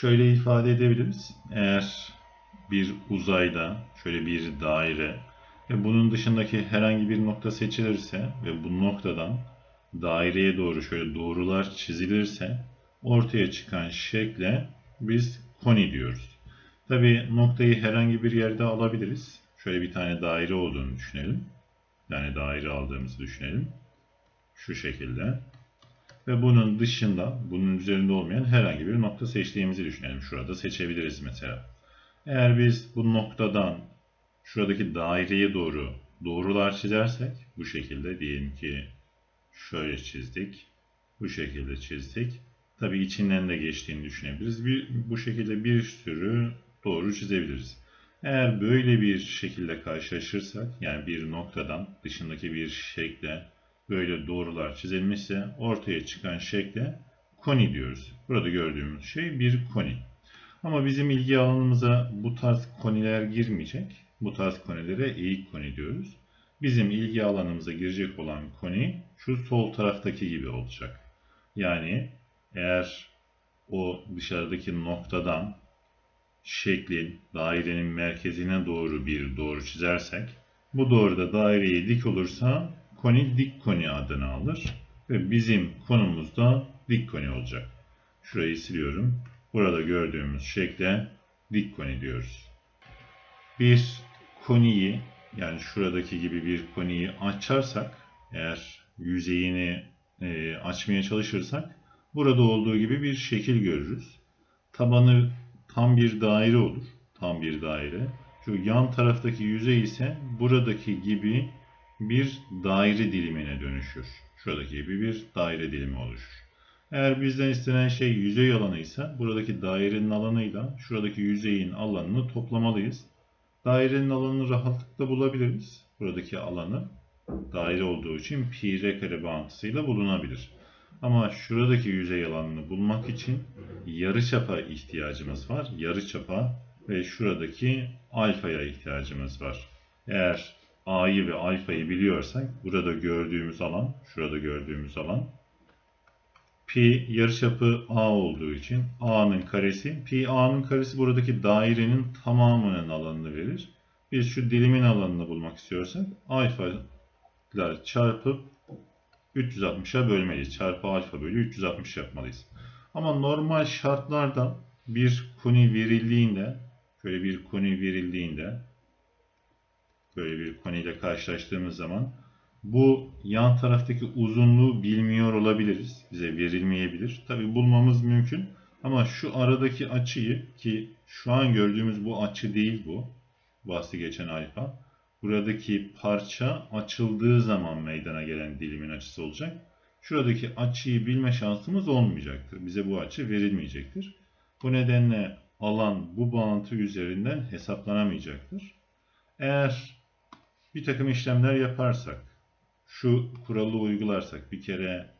şöyle ifade edebiliriz. Eğer bir uzayda şöyle bir daire ve bunun dışındaki herhangi bir nokta seçilirse ve bu noktadan daireye doğru şöyle doğrular çizilirse ortaya çıkan şekle biz koni diyoruz. Tabi noktayı herhangi bir yerde alabiliriz. Şöyle bir tane daire olduğunu düşünelim. Yani daire aldığımızı düşünelim. Şu şekilde. Ve bunun dışında, bunun üzerinde olmayan herhangi bir nokta seçtiğimizi düşünelim. Şurada seçebiliriz mesela. Eğer biz bu noktadan şuradaki daireye doğru doğrular çizersek, bu şekilde diyelim ki şöyle çizdik. Bu şekilde çizdik. Tabi içinden de geçtiğini düşünebiliriz. Bir, bu şekilde bir sürü doğru çizebiliriz. Eğer böyle bir şekilde karşılaşırsak, yani bir noktadan dışındaki bir şekle böyle doğrular çizilmişse ortaya çıkan şekle koni diyoruz. Burada gördüğümüz şey bir koni. Ama bizim ilgi alanımıza bu tarz koniler girmeyecek. Bu tarz konilere eğik koni diyoruz. Bizim ilgi alanımıza girecek olan koni şu sol taraftaki gibi olacak. Yani eğer o dışarıdaki noktadan şeklin dairenin merkezine doğru bir doğru çizersek bu doğruda daireye dik olursa koni dik koni adını alır ve bizim konumuz da dik koni olacak. Şurayı siliyorum. Burada gördüğümüz şekle dik koni diyoruz. Bir koniyi yani şuradaki gibi bir koniyi açarsak eğer yüzeyini e, açmaya çalışırsak burada olduğu gibi bir şekil görürüz. Tabanı tam bir daire olur. Tam bir daire. Şu yan taraftaki yüzey ise buradaki gibi bir daire dilimine dönüşür. Şuradaki gibi bir daire dilimi oluşur. Eğer bizden istenen şey yüzey alanıysa buradaki dairenin alanıyla şuradaki yüzeyin alanını toplamalıyız. Dairenin alanını rahatlıkla bulabiliriz. Buradaki alanı daire olduğu için pi r kare bağıntısıyla bulunabilir. Ama şuradaki yüzey alanını bulmak için yarıçapa ihtiyacımız var. Yarıçapa ve şuradaki alfaya ihtiyacımız var. Eğer a'yı ve alfayı biliyorsak burada gördüğümüz alan, şurada gördüğümüz alan pi yarıçapı a olduğu için a'nın karesi, pi a'nın karesi buradaki dairenin tamamının alanını verir. Biz şu dilimin alanını bulmak istiyorsak alfa ile çarpıp 360'a bölmeliyiz. Çarpı alfa bölü 360 yapmalıyız. Ama normal şartlarda bir koni verildiğinde şöyle bir koni verildiğinde böyle bir koniyle karşılaştığımız zaman bu yan taraftaki uzunluğu bilmiyor olabiliriz. Bize verilmeyebilir. Tabi bulmamız mümkün. Ama şu aradaki açıyı ki şu an gördüğümüz bu açı değil bu. Bahsi geçen alfa. Buradaki parça açıldığı zaman meydana gelen dilimin açısı olacak. Şuradaki açıyı bilme şansımız olmayacaktır. Bize bu açı verilmeyecektir. Bu nedenle alan bu bağıntı üzerinden hesaplanamayacaktır. Eğer bir takım işlemler yaparsak, şu kuralı uygularsak bir kere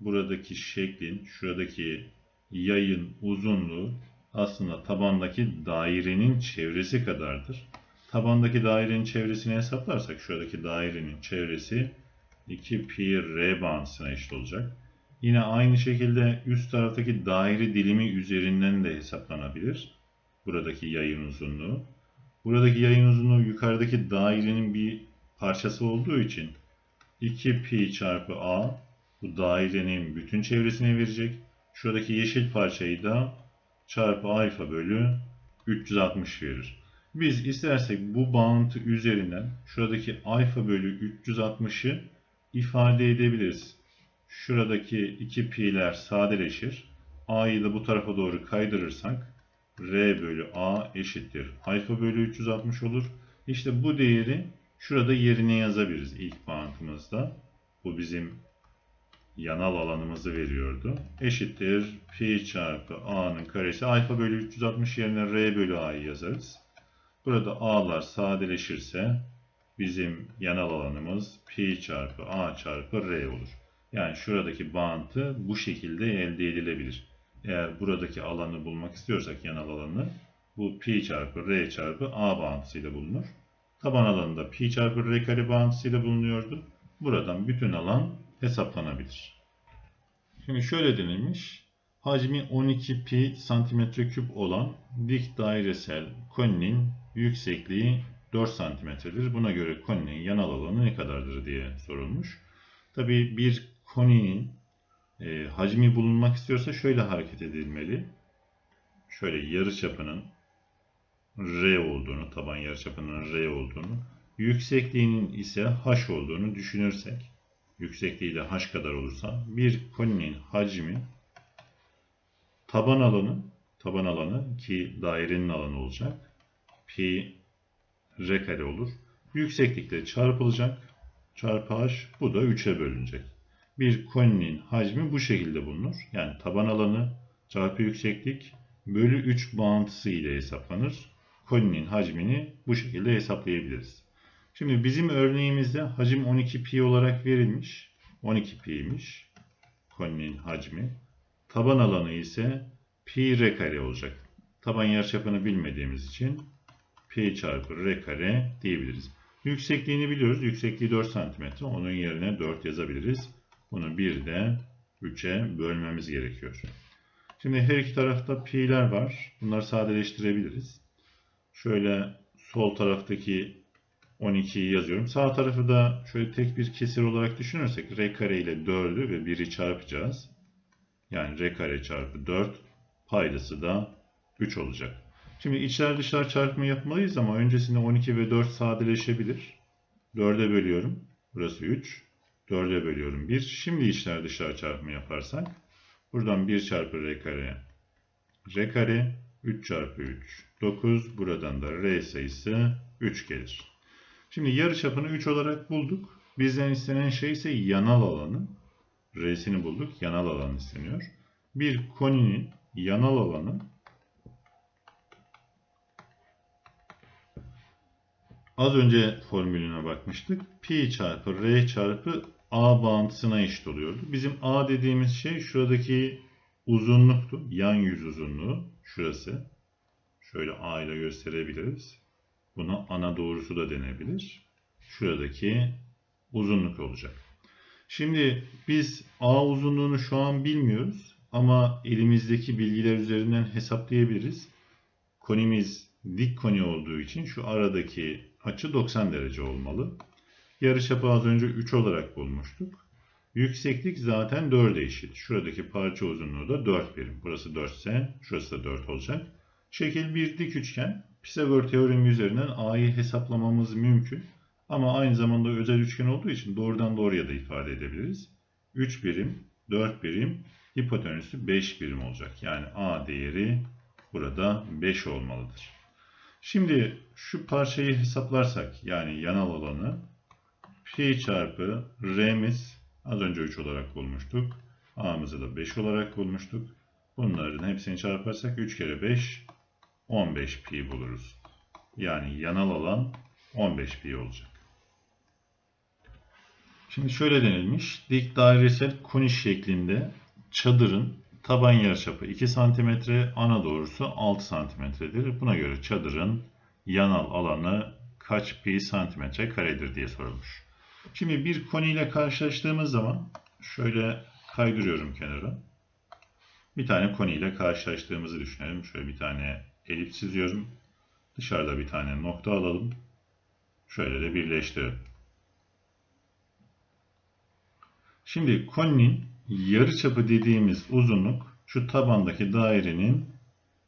buradaki şeklin, şuradaki yayın uzunluğu aslında tabandaki dairenin çevresi kadardır. Tabandaki dairenin çevresini hesaplarsak şuradaki dairenin çevresi 2 pi r bağıntısına eşit olacak. Yine aynı şekilde üst taraftaki daire dilimi üzerinden de hesaplanabilir. Buradaki yayın uzunluğu. Buradaki yayın uzunluğu yukarıdaki dairenin bir parçası olduğu için 2 pi çarpı a bu dairenin bütün çevresine verecek. Şuradaki yeşil parçayı da çarpı alfa bölü 360 verir. Biz istersek bu bağıntı üzerinden şuradaki alfa bölü 360'ı ifade edebiliriz. Şuradaki 2 pi'ler sadeleşir. A'yı da bu tarafa doğru kaydırırsak R bölü A eşittir. Alfa bölü 360 olur. İşte bu değeri şurada yerine yazabiliriz ilk bağıntımızda. Bu bizim yanal alanımızı veriyordu. Eşittir pi çarpı a'nın karesi. Alfa bölü 360 yerine r bölü a'yı yazarız. Burada a'lar sadeleşirse bizim yanal alanımız pi çarpı a çarpı r olur. Yani şuradaki bağıntı bu şekilde elde edilebilir. Eğer buradaki alanı bulmak istiyorsak yanal alanı bu pi çarpı r çarpı a bağıntısıyla bulunur. Taban alanında pi çarpı r kare bağıntısıyla bulunuyordu. Buradan bütün alan hesaplanabilir. Şimdi şöyle denilmiş. hacmi 12 pi santimetre küp olan dik dairesel koninin yüksekliği 4 santimetredir. Buna göre koninin yanal alanı ne kadardır diye sorulmuş. Tabii bir koninin e, hacmi bulunmak istiyorsa şöyle hareket edilmeli. Şöyle yarıçapının R olduğunu, taban yarıçapının R olduğunu, yüksekliğinin ise H olduğunu düşünürsek, yüksekliği de H kadar olursa bir koninin hacmi taban alanı, taban alanı ki dairenin alanı olacak. Pi R kare olur. Yükseklikle çarpılacak. Çarpı H bu da 3'e bölünecek. Bir koninin hacmi bu şekilde bulunur. Yani taban alanı çarpı yükseklik bölü 3 bağıntısı ile hesaplanır. Koninin hacmini bu şekilde hesaplayabiliriz. Şimdi bizim örneğimizde hacim 12 pi olarak verilmiş. 12 pi'ymiş koninin hacmi. Taban alanı ise pi r kare olacak. Taban yarıçapını bilmediğimiz için pi çarpı r kare diyebiliriz. Yüksekliğini biliyoruz. Yüksekliği 4 cm. Onun yerine 4 yazabiliriz. Bunu bir de 3'e bölmemiz gerekiyor. Şimdi her iki tarafta pi'ler var. Bunları sadeleştirebiliriz. Şöyle sol taraftaki 12'yi yazıyorum. Sağ tarafı da şöyle tek bir kesir olarak düşünürsek r kare ile 4'ü ve 1'i çarpacağız. Yani r kare çarpı 4 paydası da 3 olacak. Şimdi içler dışlar çarpımı yapmalıyız ama öncesinde 12 ve 4 sadeleşebilir. 4'e bölüyorum. Burası 3. 4'e bölüyorum 1. Şimdi içler dışlar çarpımı yaparsak buradan 1 çarpı r kare r kare 3 çarpı 3 9. Buradan da r sayısı 3 gelir. Şimdi yarıçapını 3 olarak bulduk. Bizden istenen şey ise yanal alanı. R'sini bulduk. Yanal alan isteniyor. Bir koninin yanal alanı az önce formülüne bakmıştık. Pi çarpı R çarpı A bağıntısına eşit oluyordu. Bizim A dediğimiz şey şuradaki uzunluktu. Yan yüz uzunluğu. Şurası. Şöyle A ile gösterebiliriz. Buna ana doğrusu da denebilir. Şuradaki uzunluk olacak. Şimdi biz A uzunluğunu şu an bilmiyoruz ama elimizdeki bilgiler üzerinden hesaplayabiliriz. Konimiz dik koni olduğu için şu aradaki açı 90 derece olmalı. Yarıçapı az önce 3 olarak bulmuştuk. Yükseklik zaten 4'e eşit. Şuradaki parça uzunluğu da 4 birim. Burası 4 ise şurası da 4 olacak. Şekil bir dik üçgen. Pisagor teoremi üzerinden A'yı hesaplamamız mümkün. Ama aynı zamanda özel üçgen olduğu için doğrudan doğruya da ifade edebiliriz. 3 birim, 4 birim, hipotenüsü 5 birim olacak. Yani A değeri burada 5 olmalıdır. Şimdi şu parçayı hesaplarsak yani yanal alanı pi çarpı r'miz az önce 3 olarak bulmuştuk. A'mızı da 5 olarak bulmuştuk. Bunların hepsini çarparsak 3 kere 5 15 pi buluruz. Yani yanal alan 15 pi olacak. Şimdi şöyle denilmiş. Dik dairesel koniş şeklinde çadırın taban yarıçapı 2 cm, ana doğrusu 6 cm'dir. Buna göre çadırın yanal alanı kaç pi santimetre karedir diye sorulmuş. Şimdi bir koni ile karşılaştığımız zaman şöyle kaydırıyorum kenara. Bir tane koni ile karşılaştığımızı düşünelim. Şöyle bir tane elips çiziyorum. Dışarıda bir tane nokta alalım. Şöyle de birleştirelim. Şimdi koninin yarıçapı dediğimiz uzunluk şu tabandaki dairenin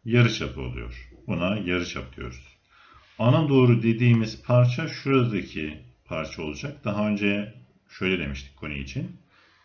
yarıçapı oluyor. Buna yarıçap diyoruz. Ana doğru dediğimiz parça şuradaki parça olacak. Daha önce şöyle demiştik koni için.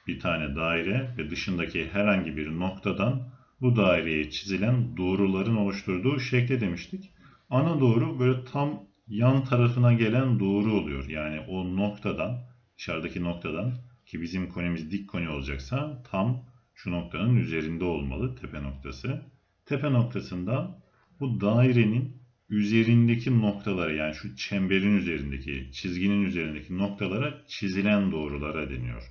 Bir tane daire ve dışındaki herhangi bir noktadan bu daireye çizilen doğruların oluşturduğu şekle demiştik. Ana doğru böyle tam yan tarafına gelen doğru oluyor. Yani o noktadan, dışarıdaki noktadan ki bizim konimiz dik koni olacaksa tam şu noktanın üzerinde olmalı tepe noktası. Tepe noktasında bu dairenin üzerindeki noktalara yani şu çemberin üzerindeki, çizginin üzerindeki noktalara çizilen doğrulara deniyor.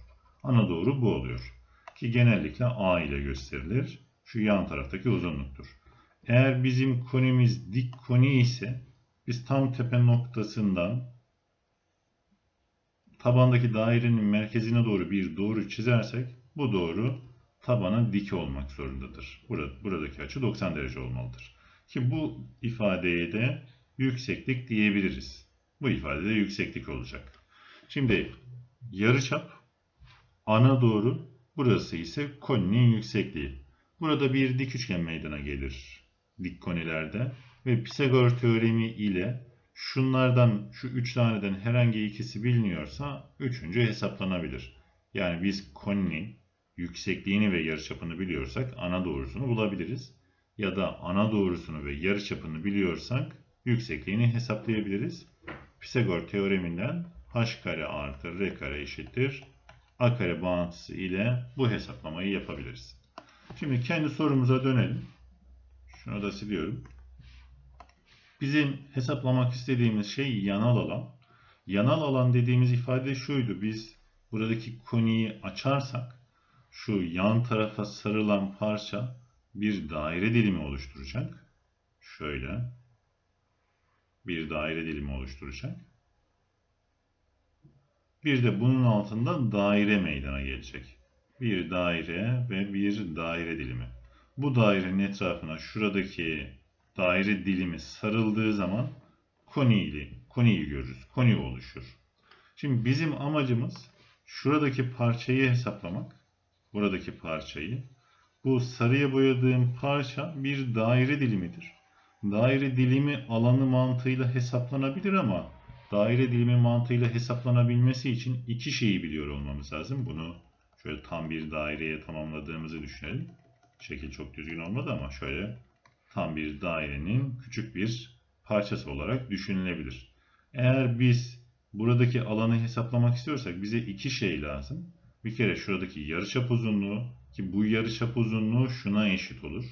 Ana doğru bu oluyor. Ki genellikle A ile gösterilir. Şu yan taraftaki uzunluktur. Eğer bizim konimiz dik koni ise biz tam tepe noktasından tabandaki dairenin merkezine doğru bir doğru çizersek bu doğru tabana dik olmak zorundadır. Burada, buradaki açı 90 derece olmalıdır. Ki bu ifadeye de yükseklik diyebiliriz. Bu ifadede yükseklik olacak. Şimdi yarıçap ana doğru, burası ise koninin yüksekliği. Burada bir dik üçgen meydana gelir dik konilerde ve Pisagor teoremi ile şunlardan şu üç taneden herhangi ikisi biliniyorsa üçüncü hesaplanabilir. Yani biz koninin yüksekliğini ve yarıçapını biliyorsak ana doğrusunu bulabiliriz. Ya da ana doğrusunu ve yarıçapını biliyorsak yüksekliğini hesaplayabiliriz. Pisagor teoreminden h kare artı r kare eşittir. a kare bağıntısı ile bu hesaplamayı yapabiliriz. Şimdi kendi sorumuza dönelim. Şunu da siliyorum. Bizim hesaplamak istediğimiz şey yanal alan. Yanal alan dediğimiz ifade şuydu. Biz buradaki koniyi açarsak şu yan tarafa sarılan parça bir daire dilimi oluşturacak. Şöyle bir daire dilimi oluşturacak. Bir de bunun altında daire meydana gelecek. Bir daire ve bir daire dilimi. Bu dairenin etrafına şuradaki daire dilimi sarıldığı zaman konili, koniyi görürüz. Koni oluşur. Şimdi bizim amacımız şuradaki parçayı hesaplamak. Buradaki parçayı. Bu sarıya boyadığım parça bir daire dilimidir. Daire dilimi alanı mantığıyla hesaplanabilir ama daire dilimi mantığıyla hesaplanabilmesi için iki şeyi biliyor olmamız lazım. Bunu şöyle tam bir daireye tamamladığımızı düşünelim. Şekil çok düzgün olmadı ama şöyle tam bir dairenin küçük bir parçası olarak düşünülebilir. Eğer biz buradaki alanı hesaplamak istiyorsak bize iki şey lazım. Bir kere şuradaki yarıçap uzunluğu ki bu yarıçap uzunluğu şuna eşit olur.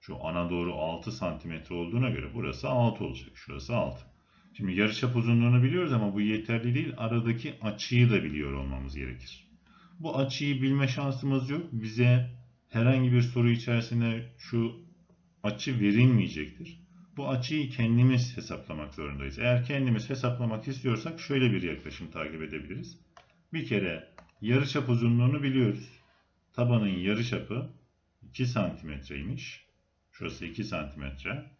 Şu ana doğru 6 santimetre olduğuna göre burası 6 olacak. Şurası 6. Şimdi yarıçap uzunluğunu biliyoruz ama bu yeterli değil. Aradaki açıyı da biliyor olmamız gerekir. Bu açıyı bilme şansımız yok. Bize herhangi bir soru içerisinde şu açı verilmeyecektir. Bu açıyı kendimiz hesaplamak zorundayız. Eğer kendimiz hesaplamak istiyorsak şöyle bir yaklaşım takip edebiliriz. Bir kere yarıçap uzunluğunu biliyoruz. Tabanın yarıçapı 2 santimetreymiş. Şurası 2 santimetre.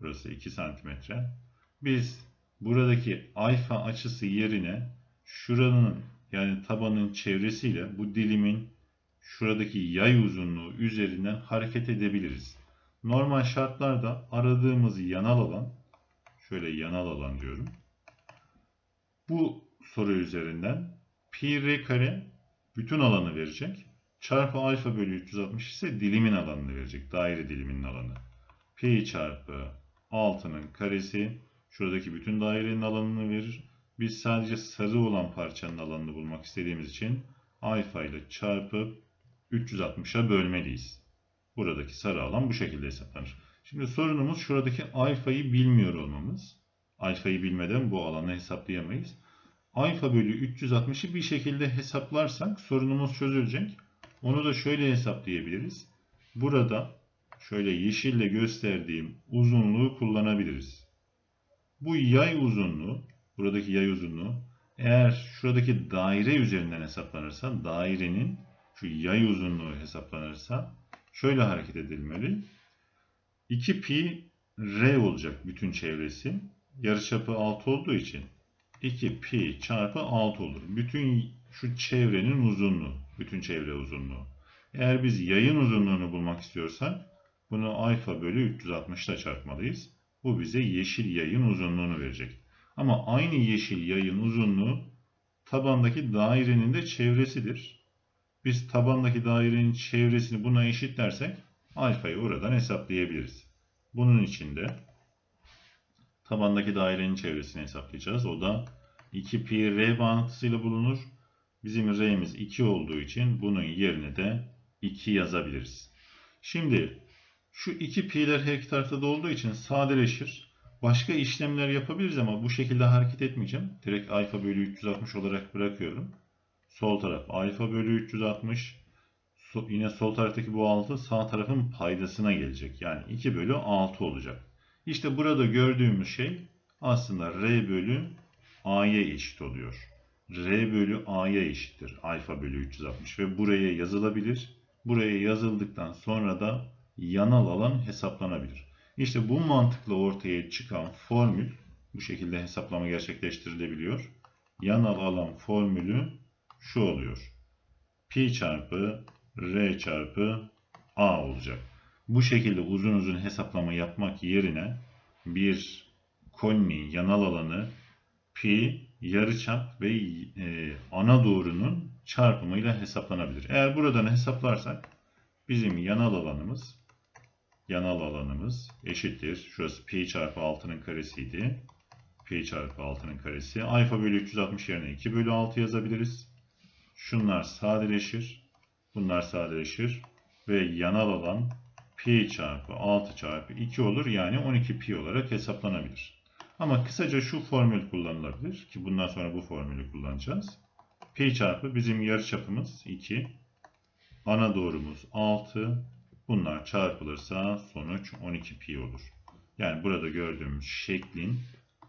Burası 2 santimetre. Biz buradaki alfa açısı yerine şuranın yani tabanın çevresiyle bu dilimin şuradaki yay uzunluğu üzerinden hareket edebiliriz. Normal şartlarda aradığımız yanal alan şöyle yanal alan diyorum. Bu soru üzerinden pi r kare bütün alanı verecek. Çarpı alfa bölü 360 ise dilimin alanını verecek. Daire diliminin alanı. Pi çarpı 6'nın karesi şuradaki bütün dairenin alanını verir. Biz sadece sarı olan parçanın alanını bulmak istediğimiz için alfa ile çarpıp 360'a bölmeliyiz. Buradaki sarı alan bu şekilde hesaplanır. Şimdi sorunumuz şuradaki alfayı bilmiyor olmamız. Alfayı bilmeden bu alanı hesaplayamayız. Alfa bölü 360'ı bir şekilde hesaplarsak sorunumuz çözülecek. Onu da şöyle hesaplayabiliriz. Burada şöyle yeşille gösterdiğim uzunluğu kullanabiliriz. Bu yay uzunluğu, buradaki yay uzunluğu eğer şuradaki daire üzerinden hesaplanırsa dairenin şu yay uzunluğu hesaplanırsa şöyle hareket edilmeli. 2 pi r olacak bütün çevresi. Yarıçapı 6 olduğu için 2 pi çarpı 6 olur. Bütün şu çevrenin uzunluğu. Bütün çevre uzunluğu. Eğer biz yayın uzunluğunu bulmak istiyorsak bunu alfa bölü 360 ile çarpmalıyız. Bu bize yeşil yayın uzunluğunu verecek. Ama aynı yeşil yayın uzunluğu tabandaki dairenin de çevresidir. Biz tabandaki dairenin çevresini buna eşitlersek alfayı oradan hesaplayabiliriz. Bunun için de tabandaki dairenin çevresini hesaplayacağız. O da 2 pi r bağıntısıyla bulunur. Bizim r'miz 2 olduğu için bunun yerine de 2 yazabiliriz. Şimdi şu 2 pi'ler her iki tarafta da olduğu için sadeleşir. Başka işlemler yapabiliriz ama bu şekilde hareket etmeyeceğim. Direkt alfa bölü 360 olarak bırakıyorum. Sol taraf alfa bölü 360. So, yine sol taraftaki bu 6 sağ tarafın paydasına gelecek. Yani 2 bölü 6 olacak. İşte burada gördüğümüz şey aslında r bölü a'ya eşit oluyor. R bölü a'ya eşittir. Alfa bölü 360 ve buraya yazılabilir. buraya yazıldıktan sonra da yanal alan hesaplanabilir. İşte bu mantıkla ortaya çıkan formül bu şekilde hesaplama gerçekleştirilebiliyor. Yanal alan formülü şu oluyor. Pi çarpı R çarpı A olacak. Bu şekilde uzun uzun hesaplama yapmak yerine bir koninin yanal alanı pi yarıçap ve e, ana doğrunun çarpımıyla hesaplanabilir. Eğer buradan hesaplarsak bizim yanal alanımız yanal alanımız eşittir. Şurası pi çarpı 6'nın karesiydi. Pi çarpı 6'nın karesi. Alfa bölü 360 yerine 2 bölü 6 yazabiliriz. Şunlar sadeleşir. Bunlar sadeleşir. Ve yanal alan pi çarpı 6 çarpı 2 olur. Yani 12 pi olarak hesaplanabilir. Ama kısaca şu formül kullanılabilir. Ki bundan sonra bu formülü kullanacağız. Pi çarpı bizim yarıçapımız 2. Ana doğrumuz 6. Bunlar çarpılırsa sonuç 12 pi olur. Yani burada gördüğümüz şeklin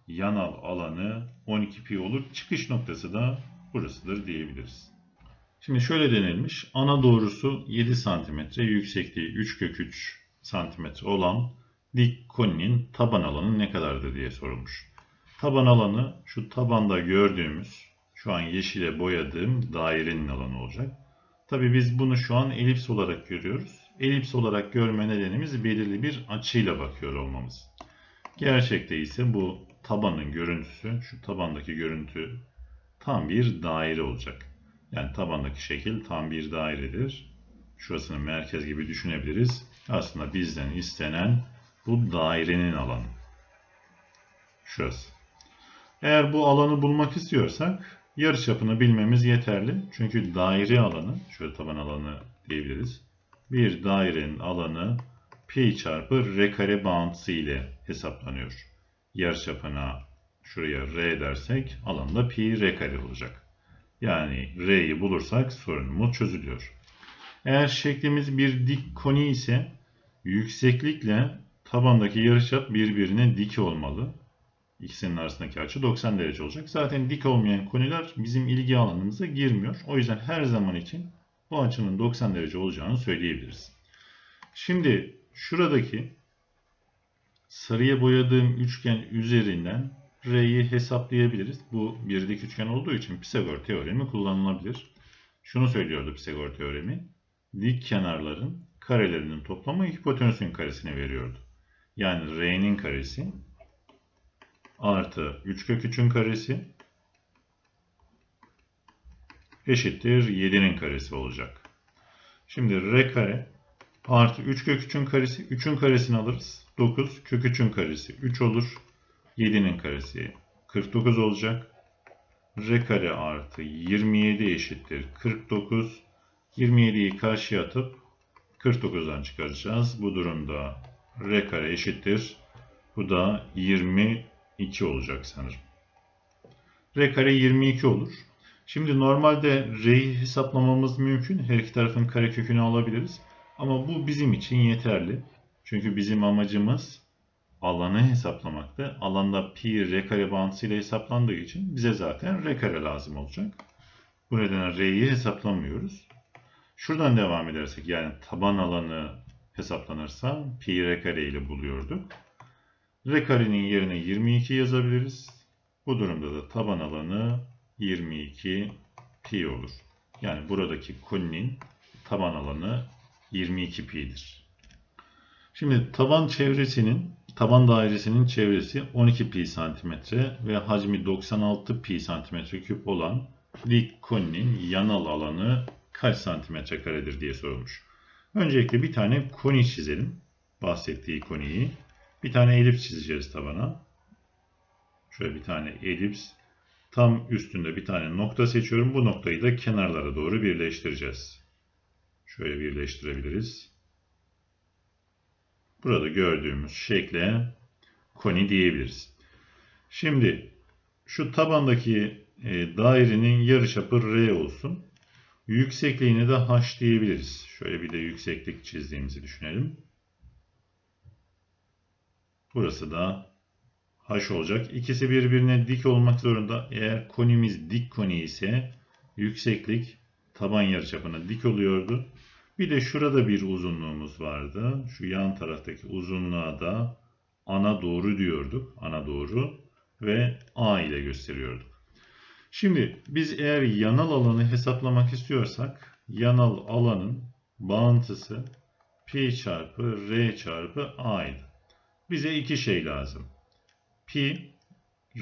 yanal alanı 12 pi olur. Çıkış noktası da burasıdır diyebiliriz. Şimdi şöyle denilmiş. Ana doğrusu 7 cm, yüksekliği 3 kök 3 cm olan dik koninin taban alanı ne kadardır diye sorulmuş. Taban alanı şu tabanda gördüğümüz şu an yeşile boyadığım dairenin alanı olacak. Tabi biz bunu şu an elips olarak görüyoruz. Elips olarak görme nedenimiz belirli bir açıyla bakıyor olmamız. Gerçekte ise bu tabanın görüntüsü, şu tabandaki görüntü tam bir daire olacak. Yani tabandaki şekil tam bir dairedir. Şurasını merkez gibi düşünebiliriz. Aslında bizden istenen bu dairenin alanı. Şurası. Eğer bu alanı bulmak istiyorsak yarıçapını bilmemiz yeterli. Çünkü daire alanı, şöyle taban alanı diyebiliriz. Bir dairenin alanı pi çarpı r kare bağıntısı ile hesaplanıyor. Yarıçapına şuraya r dersek alanda pi r kare olacak. Yani r'yi bulursak sorunumuz çözülüyor. Eğer şeklimiz bir dik koni ise yükseklikle tabandaki yarıçap birbirine dik olmalı. İkisinin arasındaki açı 90 derece olacak. Zaten dik olmayan koniler bizim ilgi alanımıza girmiyor. O yüzden her zaman için bu açının 90 derece olacağını söyleyebiliriz. Şimdi şuradaki sarıya boyadığım üçgen üzerinden R'yi hesaplayabiliriz. Bu bir dik üçgen olduğu için Pisagor teoremi kullanılabilir. Şunu söylüyordu Pisagor teoremi. Dik kenarların karelerinin toplamı hipotenüsün karesine veriyordu. Yani R'nin karesi artı 3 kök 3'ün karesi eşittir 7'nin karesi olacak. Şimdi R kare artı 3 kök 3'ün karesi 3'ün karesini alırız. 9 kök 3'ün karesi 3 olur. 7'nin karesi 49 olacak. R kare artı 27 eşittir 49. 27'yi karşıya atıp 49'dan çıkaracağız. Bu durumda R kare eşittir. Bu da 22 olacak sanırım. R kare 22 olur. Şimdi normalde R'yi hesaplamamız mümkün. Her iki tarafın karekökünü alabiliriz. Ama bu bizim için yeterli. Çünkü bizim amacımız alanı hesaplamaktı. Alanda pi r kare bağıntısıyla hesaplandığı için bize zaten r kare lazım olacak. Bu nedenle r'yi hesaplamıyoruz. Şuradan devam edersek yani taban alanı hesaplanırsa pi r kare ile buluyorduk. R karenin yerine 22 yazabiliriz. Bu durumda da taban alanı 22 pi olur. Yani buradaki koninin taban alanı 22 pi'dir. Şimdi taban çevresinin taban dairesinin çevresi 12 pi santimetre ve hacmi 96 pi santimetre küp olan dik koninin yanal alanı kaç santimetre karedir diye sorulmuş. Öncelikle bir tane koni çizelim. Bahsettiği koniyi. Bir tane elips çizeceğiz tabana. Şöyle bir tane elips. Tam üstünde bir tane nokta seçiyorum. Bu noktayı da kenarlara doğru birleştireceğiz. Şöyle birleştirebiliriz. Burada gördüğümüz şekle koni diyebiliriz. Şimdi şu tabandaki e, dairenin yarıçapı R olsun. Yüksekliğini de H diyebiliriz. Şöyle bir de yükseklik çizdiğimizi düşünelim. Burası da H olacak. İkisi birbirine dik olmak zorunda. Eğer konimiz dik koni ise yükseklik taban yarıçapına dik oluyordu. Bir de şurada bir uzunluğumuz vardı. Şu yan taraftaki uzunluğa da ana doğru diyorduk. Ana doğru ve A ile gösteriyorduk. Şimdi biz eğer yanal alanı hesaplamak istiyorsak yanal alanın bağıntısı pi çarpı r çarpı a'ydı. Bize iki şey lazım. Pi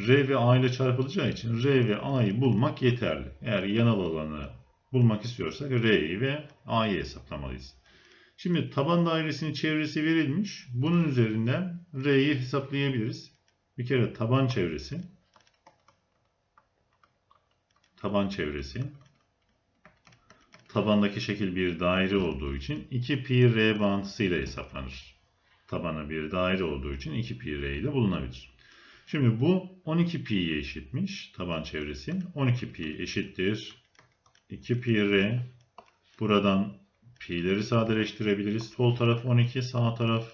r ve a ile çarpılacağı için r ve a'yı bulmak yeterli. Eğer yanal alanı bulmak istiyorsak r'yi ve a'yı hesaplamalıyız. Şimdi taban dairesinin çevresi verilmiş. Bunun üzerinden r'yi hesaplayabiliriz. Bir kere taban çevresi taban çevresi tabandaki şekil bir daire olduğu için 2 pi r bağıntısıyla hesaplanır. Tabanı bir daire olduğu için 2 pi r ile bulunabilir. Şimdi bu 12 pi'ye eşitmiş taban çevresi. 12 pi eşittir 2 pi r. Buradan pi'leri sadeleştirebiliriz. Sol taraf 12, sağ taraf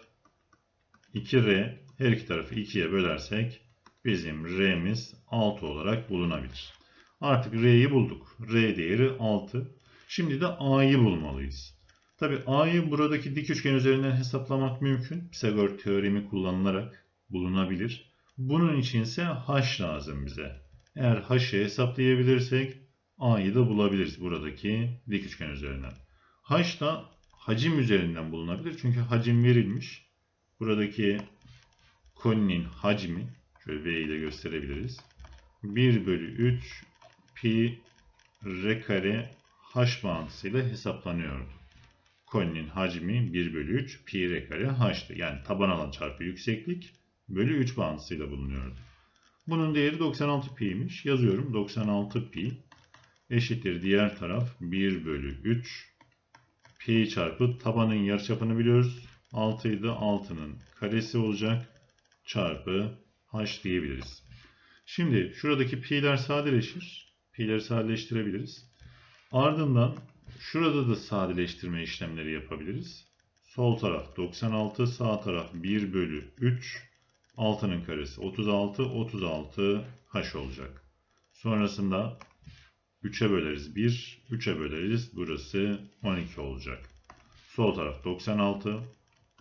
2r. Her iki tarafı 2'ye bölersek bizim r'miz 6 olarak bulunabilir. Artık r'yi bulduk. r değeri 6. Şimdi de a'yı bulmalıyız. Tabi a'yı buradaki dik üçgen üzerinden hesaplamak mümkün. Pisagor teoremi kullanılarak bulunabilir. Bunun için ise h lazım bize. Eğer h'ı hesaplayabilirsek a'yı da bulabiliriz buradaki dik üçgen üzerinden. h da hacim üzerinden bulunabilir. Çünkü hacim verilmiş. Buradaki koninin hacmi şöyle v ile gösterebiliriz. 1 bölü 3 pi r kare h bağıntısıyla hesaplanıyordu. Koninin hacmi 1 bölü 3 pi r kare h'tı. Yani taban alan çarpı yükseklik bölü 3 bağıntısıyla bulunuyordu. Bunun değeri 96 pi'ymiş. Yazıyorum 96 pi eşittir diğer taraf 1 bölü 3 pi çarpı tabanın yarıçapını biliyoruz. 6 idi 6'nın karesi olacak çarpı h diyebiliriz. Şimdi şuradaki pi'ler sadeleşir. Pi'leri sadeleştirebiliriz. Ardından şurada da sadeleştirme işlemleri yapabiliriz. Sol taraf 96, sağ taraf 1 bölü 3, 6'nın karesi 36, 36 h olacak. Sonrasında 3'e böleriz 1, 3'e böleriz. Burası 12 olacak. Sol taraf 96,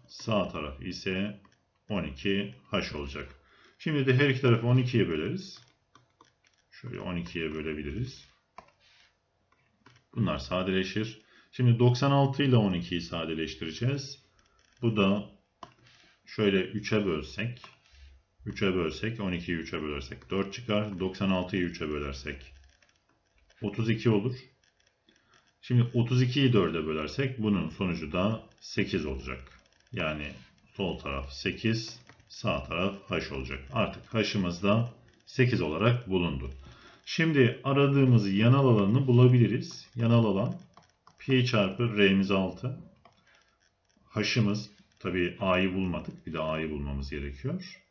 sağ taraf ise 12 h olacak. Şimdi de her iki tarafı 12'ye böleriz. Şöyle 12'ye bölebiliriz. Bunlar sadeleşir. Şimdi 96 ile 12'yi sadeleştireceğiz. Bu da şöyle 3'e bölsek 3'e bölsek 12'yi 3'e bölersek 4 çıkar. 96'yı 3'e bölersek 32 olur. Şimdi 32'yi 4'e bölersek bunun sonucu da 8 olacak. Yani sol taraf 8, sağ taraf h olacak. Artık h'ımız da 8 olarak bulundu. Şimdi aradığımız yanal alanını bulabiliriz. Yanal alan pi çarpı r'miz 6. H'ımız tabi a'yı bulmadık. Bir de a'yı bulmamız gerekiyor.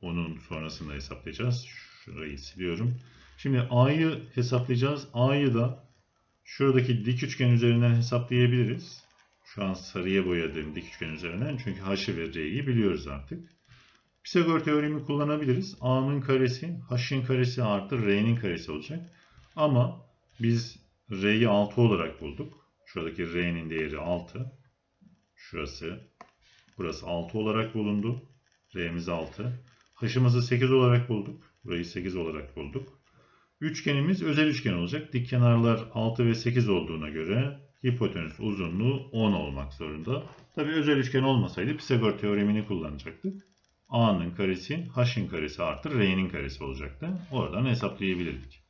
Onun sonrasında hesaplayacağız. Şurayı siliyorum. Şimdi a'yı hesaplayacağız. A'yı da şuradaki dik üçgen üzerinden hesaplayabiliriz. Şu an sarıya boyadığım dik üçgen üzerinden. Çünkü h'ı ve r'yi biliyoruz artık. Pisagor teoremi kullanabiliriz. A'nın karesi H'ın karesi artı R'nin karesi olacak. Ama biz R'yi 6 olarak bulduk. Şuradaki R'nin değeri 6. Şurası. Burası 6 olarak bulundu. R'miz 6. H'ımızı 8 olarak bulduk. Burayı 8 olarak bulduk. Üçgenimiz özel üçgen olacak. Dik kenarlar 6 ve 8 olduğuna göre hipotenüs uzunluğu 10 olmak zorunda. Tabi özel üçgen olmasaydı Pisagor teoremini kullanacaktık. A'nın karesi H'ın karesi artı R'nin karesi olacaktı. Oradan hesaplayabilirdik.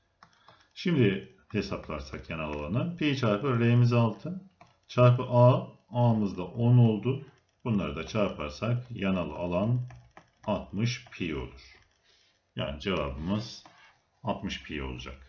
Şimdi hesaplarsak yanal alanı. Pi çarpı R'miz 6 çarpı A. A'mız da 10 oldu. Bunları da çarparsak yanal alan 60 pi olur. Yani cevabımız 60 pi olacak.